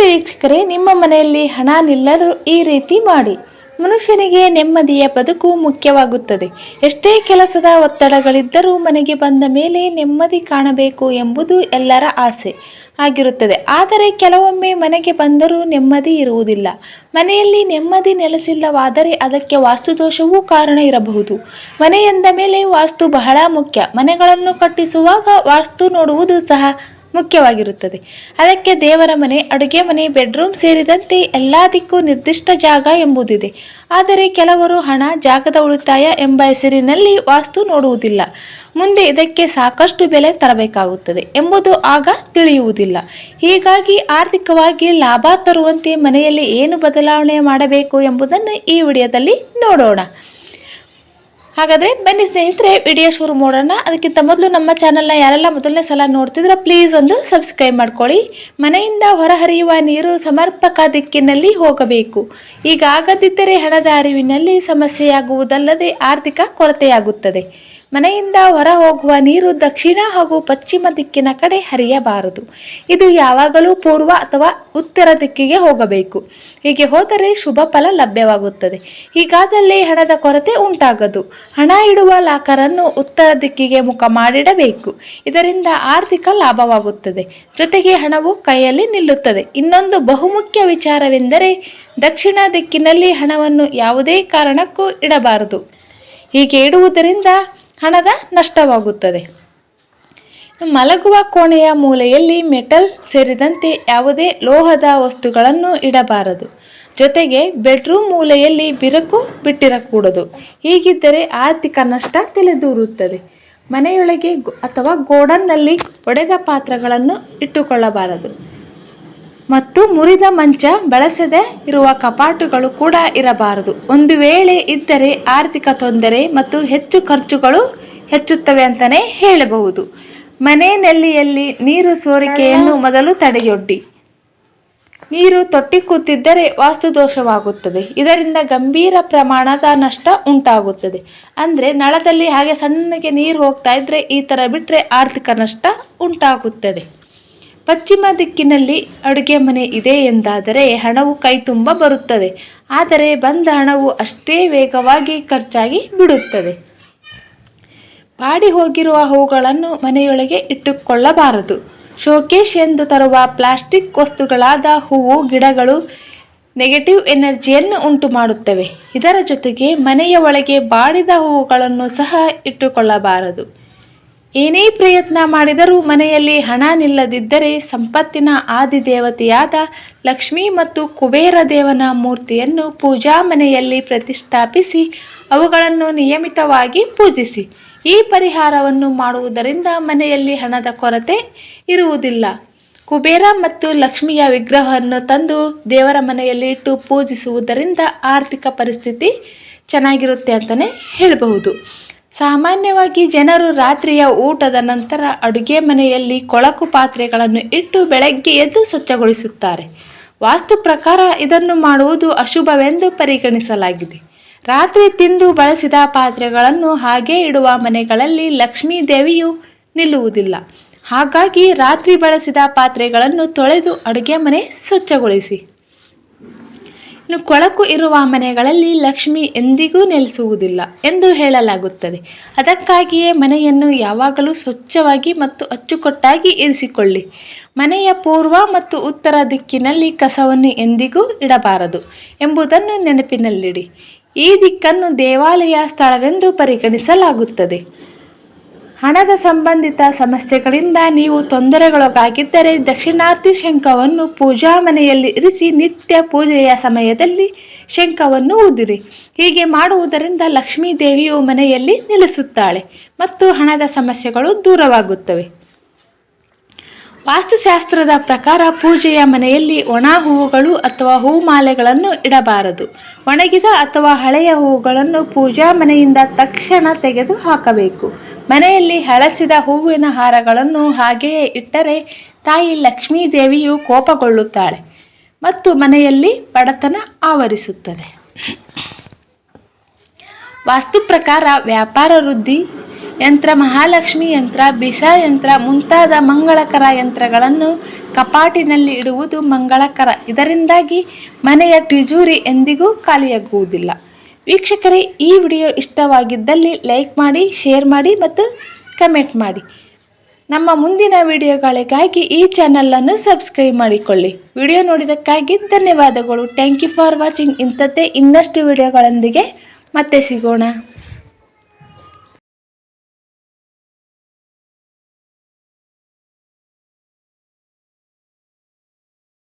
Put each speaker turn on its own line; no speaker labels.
ನಮಸ್ತೆ ವೀಕ್ಷಕರೇ, ನಿಮ್ಮ ಮನೆಯಲ್ಲಿ ಹಣ ನಿಲ್ಲಲು ಈ ರೀತಿ ಮಾಡಿ. ಮನುಷ್ಯನಿಗೆ ನೆಮ್ಮದಿಯ ಬದುಕು ಮುಖ್ಯವಾಗುತ್ತದೆ. ಎಷ್ಟೇ ಕೆಲಸದ ಒತ್ತಡಗಳಿದ್ದರೂ ಮನೆಗೆ ಬಂದ ಮೇಲೆ ನೆಮ್ಮದಿ ಕಾಣಬೇಕು ಎಂಬುದು ಎಲ್ಲರ ಆಸೆ ಆಗಿರುತ್ತದೆ. ಆದರೆ ಕೆಲವೊಮ್ಮೆ ಮನೆಗೆ ಬಂದರೂ ನೆಮ್ಮದಿ ಇರುವುದಿಲ್ಲ. ಮನೆಯಲ್ಲಿ ನೆಮ್ಮದಿ ನೆಲೆಸಿಲ್ಲವಾದರೆ ಅದಕ್ಕೆ ವಾಸ್ತುದೋಷವೂ ಕಾರಣ ಇರಬಹುದು. ಮನೆಯಂದ ಮೇಲೆ ವಾಸ್ತು ಬಹಳ ಮುಖ್ಯ. ಮನೆಗಳನ್ನು ಕಟ್ಟಿಸುವಾಗ ವಾಸ್ತು ನೋಡುವುದು ಸಹ ಮುಖ್ಯವಾಗಿರುತ್ತದೆ. ಅದಕ್ಕೆ ದೇವರ ಮನೆ, ಅಡುಗೆ ಮನೆ, ಬೆಡ್ರೂಮ್ ಸೇರಿದಂತೆ ಎಲ್ಲದಕ್ಕೂ ನಿರ್ದಿಷ್ಟ ಜಾಗ ಎಂಬುದಿದೆ. ಆದರೆ ಕೆಲವರು ಹಣ, ಜಾಗದ ಉಳಿತಾಯ ಎಂಬ ಹೆಸರಿನಲ್ಲಿ ವಾಸ್ತು ನೋಡುವುದಿಲ್ಲ. ಮುಂದೆ ಇದಕ್ಕೆ ಸಾಕಷ್ಟು ಬೆಲೆ ತರಬೇಕಾಗುತ್ತದೆ ಎಂಬುದು ಆಗ ತಿಳಿಯುವುದಿಲ್ಲ. ಹೀಗಾಗಿ ಆರ್ಥಿಕವಾಗಿ ಲಾಭ ತರುವಂತೆ ಮನೆಯಲ್ಲಿ ಏನು ಬದಲಾವಣೆ ಮಾಡಬೇಕು ಎಂಬುದನ್ನು ಈ ವಿಡಿಯೋದಲ್ಲಿ ನೋಡೋಣ. ಹಾಗಾದರೆ ಬನ್ನಿ ಸ್ನೇಹಿತರೆ ವಿಡಿಯೋ ಶುರು ಮಾಡೋಣ. ಅದಕ್ಕಿಂತ ಮೊದಲು ನಮ್ಮ ಚಾನಲ್ನ ಯಾರೆಲ್ಲ ಮೊದಲನೇ ಸಲ ನೋಡ್ತಿದ್ರೆ ಪ್ಲೀಸ್ ಒಂದು ಸಬ್ಸ್ಕ್ರೈಬ್ ಮಾಡ್ಕೊಳ್ಳಿ. ಮನೆಯಿಂದ ಹೊರಹರಿಯುವ ನೀರು ಸಮರ್ಪಕ ದಿಕ್ಕಿನಲ್ಲಿ ಹೋಗಬೇಕು. ಈಗ ಆಗದಿದ್ದರೆ ಹಣದ ಅರಿವಿನಲ್ಲಿ ಸಮಸ್ಯೆಯಾಗುವುದಲ್ಲದೆ ಆರ್ಥಿಕ ಕೊರತೆಯಾಗುತ್ತದೆ. ಮನೆಯಿಂದ ಹೊರ ಹೋಗುವ ನೀರು ದಕ್ಷಿಣ ಹಾಗೂ ಪಶ್ಚಿಮ ದಿಕ್ಕಿನ ಕಡೆ ಹರಿಯಬಾರದು. ಇದು ಯಾವಾಗಲೂ ಪೂರ್ವ ಅಥವಾ ಉತ್ತರ ದಿಕ್ಕಿಗೆ ಹೋಗಬೇಕು. ಹೀಗೆ ಹೋದರೆ ಶುಭ ಫಲ ಲಭ್ಯವಾಗುತ್ತದೆ. ಹೀಗಾದಲ್ಲಿ ಹಣದ ಕೊರತೆ ಉಂಟಾಗದು. ಹಣ ಇಡುವ ಲಾಕರನ್ನು ಉತ್ತರ ದಿಕ್ಕಿಗೆ ಮುಖ ಮಾಡಿಡಬೇಕು. ಇದರಿಂದ ಆರ್ಥಿಕ ಲಾಭವಾಗುತ್ತದೆ. ಜೊತೆಗೆ ಹಣವು ಕೈಯಲ್ಲಿ ನಿಲ್ಲುತ್ತದೆ. ಇನ್ನೊಂದು ಬಹುಮುಖ್ಯ ವಿಚಾರವೆಂದರೆ ದಕ್ಷಿಣ ದಿಕ್ಕಿನಲ್ಲಿ ಹಣವನ್ನು ಯಾವುದೇ ಕಾರಣಕ್ಕೂ ಇಡಬಾರದು. ಹೀಗೆ ಇಡುವುದರಿಂದ ಹಣದ ನಷ್ಟವಾಗುತ್ತದೆ. ಮಲಗುವ ಕೋಣೆಯ ಮೂಲೆಯಲ್ಲಿ ಮೆಟಲ್ ಸೇರಿದಂತೆ ಯಾವುದೇ ಲೋಹದ ವಸ್ತುಗಳನ್ನು ಇಡಬಾರದು. ಜೊತೆಗೆ ಬೆಡ್ರೂಮ್ ಮೂಲೆಯಲ್ಲಿ ಬಿರುಕು ಬಿಟ್ಟಿರಕೂಡದು. ಹೀಗಿದ್ದರೆ ಆರ್ಥಿಕ ನಷ್ಟ ತಲೆದೂರುತ್ತದೆ ಮನೆಯೊಳಗೆ ಅಥವಾ ಗೋಡನ್ನಲ್ಲಿ ಒಡೆದ ಪಾತ್ರಗಳನ್ನು ಇಟ್ಟುಕೊಳ್ಳಬಾರದು. ಮತ್ತು ಮುರಿದ ಮಂಚ ಬಳಸದೆ ಇರುವ ಕಪಾಟುಗಳು ಕೂಡ ಇರಬಾರದು. ಒಂದು ವೇಳೆ ಇದ್ದರೆ ಆರ್ಥಿಕ ತೊಂದರೆ ಮತ್ತು ಹೆಚ್ಚು ಖರ್ಚುಗಳು ಹೆಚ್ಚುತ್ತವೆ ಅಂತಲೇ ಹೇಳಬಹುದು. ಮನೆ ನೆಲ್ಲಿಯಲ್ಲಿ ನೀರು ಸೋರಿಕೆಯನ್ನು ಮೊದಲು ತಡೆಯೊಡ್ಡಿ. ನೀರು ತೊಟ್ಟಿ ಕೂತಿದ್ದರೆ ವಾಸ್ತುದೋಷವಾಗುತ್ತದೆ. ಇದರಿಂದ ಗಂಭೀರ ಪ್ರಮಾಣದ ನಷ್ಟ ಉಂಟಾಗುತ್ತದೆ. ಅಂದರೆ ನಳದಲ್ಲಿ ಹಾಗೆ ಸಣ್ಣಗೆ ನೀರು ಹೋಗ್ತಾ ಇದ್ದರೆ ಈ ಥರ ಬಿಟ್ಟರೆ ಆರ್ಥಿಕ ನಷ್ಟ ಉಂಟಾಗುತ್ತದೆ. ಪಶ್ಚಿಮ ದಿಕ್ಕಿನಲ್ಲಿ ಅಡುಗೆ ಮನೆ ಇದೆ ಎಂದಾದರೆ ಹಣವು ಕೈ ತುಂಬ ಬರುತ್ತದೆ. ಆದರೆ ಬಂದ ಹಣವು ಅಷ್ಟೇ ವೇಗವಾಗಿ ಖರ್ಚಾಗಿ ಬಿಡುತ್ತದೆ. ಬಾಡಿ ಹೋಗಿರುವ ಹೂಗಳನ್ನು ಮನೆಯೊಳಗೆ ಇಟ್ಟುಕೊಳ್ಳಬಾರದು. ಶೋಕೇಶ್ ಎಂದು ತರುವ ಪ್ಲಾಸ್ಟಿಕ್ ವಸ್ತುಗಳಾದ ಹೂವು, ಗಿಡಗಳು ನೆಗೆಟಿವ್ ಎನರ್ಜಿಯನ್ನು ಉಂಟು ಮಾಡುತ್ತವೆ ಇದರ ಜೊತೆಗೆ ಮನೆಯ ಒಳಗೆ ಬಾಡಿದ ಹೂವುಗಳನ್ನು ಸಹ ಇಟ್ಟುಕೊಳ್ಳಬಾರದು. ಏನೇ ಪ್ರಯತ್ನ ಮಾಡಿದರೂ ಮನೆಯಲ್ಲಿ ಹಣ ನಿಲ್ಲದಿದ್ದರೆ ಸಂಪತ್ತಿನ ಆದಿದೇವತೆಯಾದ ಲಕ್ಷ್ಮಿ ಮತ್ತು ಕುಬೇರ ದೇವನ ಮೂರ್ತಿಯನ್ನು ಪೂಜಾ ಮನೆಯಲ್ಲಿ ಪ್ರತಿಷ್ಠಾಪಿಸಿ ಅವುಗಳನ್ನು ನಿಯಮಿತವಾಗಿ ಪೂಜಿಸಿ. ಈ ಪರಿಹಾರವನ್ನು ಮಾಡುವುದರಿಂದ ಮನೆಯಲ್ಲಿ ಹಣದ ಕೊರತೆ ಇರುವುದಿಲ್ಲ. ಕುಬೇರ ಮತ್ತು ಲಕ್ಷ್ಮಿಯ ವಿಗ್ರಹವನ್ನು ತಂದು ದೇವರ ಮನೆಯಲ್ಲಿ ಇಟ್ಟು ಪೂಜಿಸುವುದರಿಂದ ಆರ್ಥಿಕ ಪರಿಸ್ಥಿತಿ ಚೆನ್ನಾಗಿರುತ್ತೆ ಅಂತಲೇ ಹೇಳಬಹುದು. ಸಾಮಾನ್ಯವಾಗಿ ಜನರು ರಾತ್ರಿಯ ಊಟದ ನಂತರ ಅಡುಗೆ ಮನೆಯಲ್ಲಿ ಕೊಳಕು ಪಾತ್ರೆಗಳನ್ನು ಇಟ್ಟು ಬೆಳಗ್ಗೆ ಎದ್ದು ಸ್ವಚ್ಛಗೊಳಿಸುತ್ತಾರೆ. ವಾಸ್ತು ಪ್ರಕಾರ ಇದನ್ನು ಮಾಡುವುದು ಅಶುಭವೆಂದು ಪರಿಗಣಿಸಲಾಗಿದೆ. ರಾತ್ರಿ ತಿಂದು ಬಳಸಿದ ಪಾತ್ರೆಗಳನ್ನು ಹಾಗೆ ಇಡುವ ಮನೆಗಳಲ್ಲಿ ಲಕ್ಷ್ಮೀ ದೇವಿಯು ನಿಲ್ಲುವುದಿಲ್ಲ. ಹಾಗಾಗಿ ರಾತ್ರಿ ಬಳಸಿದ ಪಾತ್ರೆಗಳನ್ನು ತೊಳೆದು ಅಡುಗೆ ಮನೆ ಸ್ವಚ್ಛಗೊಳಿಸಿ. ಇನ್ನು ಕೊಳಕು ಇರುವ ಮನೆಗಳಲ್ಲಿ ಲಕ್ಷ್ಮಿ ಎಂದಿಗೂ ನೆಲೆಸುವುದಿಲ್ಲ ಎಂದು ಹೇಳಲಾಗುತ್ತದೆ. ಅದಕ್ಕಾಗಿಯೇ ಮನೆಯನ್ನು ಯಾವಾಗಲೂ ಸ್ವಚ್ಛವಾಗಿ ಮತ್ತು ಅಚ್ಚುಕಟ್ಟಾಗಿ ಇರಿಸಿಕೊಳ್ಳಿ. ಮನೆಯ ಪೂರ್ವ ಮತ್ತು ಉತ್ತರ ದಿಕ್ಕಿನಲ್ಲಿ ಕಸವನ್ನು ಎಂದಿಗೂ ಇಡಬಾರದು ಎಂಬುದನ್ನು ನೆನಪಿನಲ್ಲಿಡಿ. ಈ ದಿಕ್ಕನ್ನು ದೇವಾಲಯ ಸ್ಥಳವೆಂದು ಪರಿಗಣಿಸಲಾಗುತ್ತದೆ. ಹಣದ ಸಂಬಂಧಿತ ಸಮಸ್ಯೆಗಳಿಂದ ನೀವು ತೊಂದರೆಗೊಳಗಾಗಿದ್ದರೆ ದಕ್ಷಿಣಾರ್ಥಿ ಶಂಖವನ್ನು ಪೂಜಾ ಮನೆಯಲ್ಲಿ ಇರಿಸಿ ನಿತ್ಯ ಪೂಜೆಯ ಸಮಯದಲ್ಲಿ ಶಂಖವನ್ನು ಊದಿರಿ. ಹೀಗೆ ಮಾಡುವುದರಿಂದ ಲಕ್ಷ್ಮೀ ದೇವಿಯು ಮನೆಯಲ್ಲಿ ನೆಲೆಸುತ್ತಾಳೆ ಮತ್ತು ಹಣದ ಸಮಸ್ಯೆಗಳು ದೂರವಾಗುತ್ತವೆ. ವಾಸ್ತುಶಾಸ್ತ್ರದ ಪ್ರಕಾರ ಪೂಜೆಯ ಮನೆಯಲ್ಲಿ ಒಣ ಹೂವುಗಳು ಅಥವಾ ಹೂಮಾಲೆಗಳನ್ನು ಇಡಬಾರದು. ಒಣಗಿದ ಅಥವಾ ಹಳೆಯ ಹೂವುಗಳನ್ನು ಪೂಜಾ ಮನೆಯಿಂದ ತಕ್ಷಣ ತೆಗೆದು ಹಾಕಬೇಕು. ಮನೆಯಲ್ಲಿ ಹಳಸಿದ ಹೂವಿನ ಹಾರಗಳನ್ನು ಹಾಗೆಯೇ ಇಟ್ಟರೆ ತಾಯಿ ಲಕ್ಷ್ಮೀ ದೇವಿಯು ಕೋಪಗೊಳ್ಳುತ್ತಾಳೆ ಮತ್ತು ಮನೆಯಲ್ಲಿ ಬಡತನ ಆವರಿಸುತ್ತದೆ. ವಾಸ್ತು ಪ್ರಕಾರ ವ್ಯಾಪಾರ ವೃದ್ಧಿ ಯಂತ್ರ, ಮಹಾಲಕ್ಷ್ಮಿ ಯಂತ್ರ ಬಿಷ ಯಂತ್ರ, ಮುಂತಾದ ಮಂಗಳಕರ ಯಂತ್ರಗಳನ್ನು ಕಪಾಟಿನಲ್ಲಿ ಇಡುವುದು ಮಂಗಳಕರ. ಇದರಿಂದಾಗಿ ಮನೆಯ ಟಿಜೂರಿ ಎಂದಿಗೂ ಖಾಲಿಯಾಗುವುದಿಲ್ಲ. ವೀಕ್ಷಕರೇ, ಈ ವಿಡಿಯೋ ಇಷ್ಟವಾಗಿದ್ದಲ್ಲಿ ಲೈಕ್ ಮಾಡಿ, ಶೇರ್ ಮಾಡಿ ಮತ್ತು ಕಮೆಂಟ್ ಮಾಡಿ. ನಮ್ಮ ಮುಂದಿನ ವಿಡಿಯೋಗಳಿಗಾಗಿ ಈ ಚಾನಲನ್ನು ಸಬ್ಸ್ಕ್ರೈಬ್ ಮಾಡಿಕೊಳ್ಳಿ. ವಿಡಿಯೋ ನೋಡಿದ್ದಕ್ಕಾಗಿ ಧನ್ಯವಾದಗಳು. ಥ್ಯಾಂಕ್ ಯು ಫಾರ್ ವಾಚಿಂಗ್ ಇಂಥದ್ದೇ ಇನ್ನಷ್ಟು ವಿಡಿಯೋಗಳೊಂದಿಗೆ ಮತ್ತೆ ಸಿಗೋಣ.